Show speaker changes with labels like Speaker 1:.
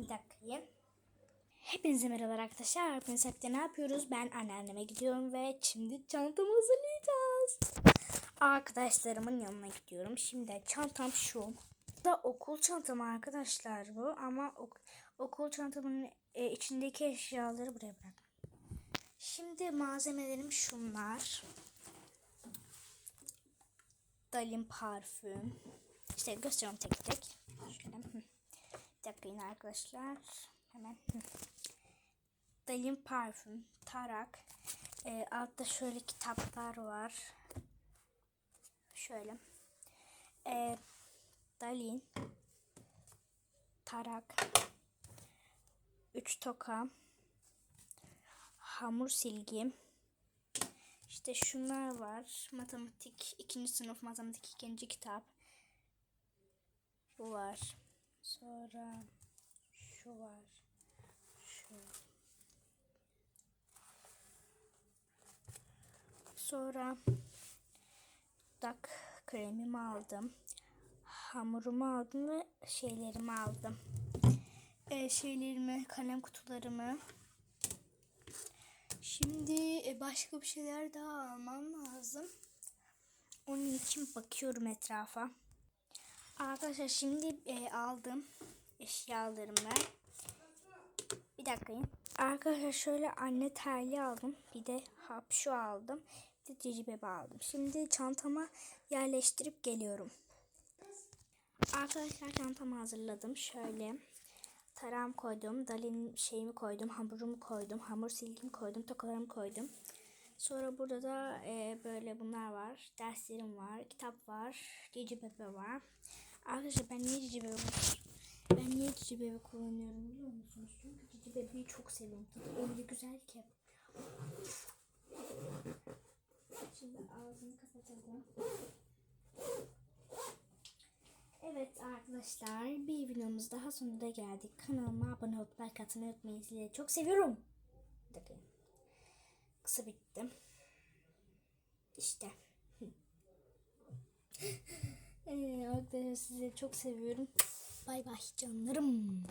Speaker 1: bir dakikayı. Hepinize merhabalar arkadaşlar. Bugün septe ne yapıyoruz? Ben anneanneme gidiyorum ve şimdi çantamı hazırlayacağız. Arkadaşlarımın yanına gidiyorum. Şimdi çantam şu. Da okul çantam arkadaşlar bu. Ama ok- okul çantamın e, içindeki eşyaları buraya bırak. Şimdi malzemelerim şunlar. Dalin parfüm. İşte gösteriyorum tek tek. Yine arkadaşlar. Hemen. Dalin parfüm. Tarak. Ee, altta şöyle kitaplar var. Şöyle. Ee, Dalin. Tarak. Üç toka. Hamur silgi. İşte şunlar var. Matematik ikinci sınıf matematik ikinci kitap. Bu var. Sonra şu var. Şu. Sonra dak kremimi aldım. Hamurumu aldım ve şeylerimi aldım. Ee, şeylerimi, kalem kutularımı. Şimdi e, başka bir şeyler daha almam lazım. Onun için bakıyorum etrafa. Arkadaşlar şimdi e, aldım eşyalarımı. Bir dakika. Arkadaşlar şöyle anne terli aldım. Bir de hapşu aldım. Bir de cici bebe aldım. Şimdi çantama yerleştirip geliyorum. Arkadaşlar çantamı hazırladım. Şöyle taram koydum. Dalin şeyimi koydum. Hamurumu koydum. Hamur silgimi koydum. Tokalarımı koydum. Sonra burada da e, böyle bunlar var. Derslerim var. Kitap var. Cici bebe var. Arkadaşlar ben niye cici bebe ben niye cici bebe kullanıyorum biliyor musunuz? Çünkü cici bebeği çok seviyorum. Öyle güzel ki. Şimdi ağzını kapatalım. Evet arkadaşlar bir videomuz daha sonuna geldik. Kanalıma abone olup like atmayı unutmayın. Sizleri çok seviyorum. Kısa bitti. İşte. Ee, arkadaşlar sizi çok seviyorum. Bay bay canlarım.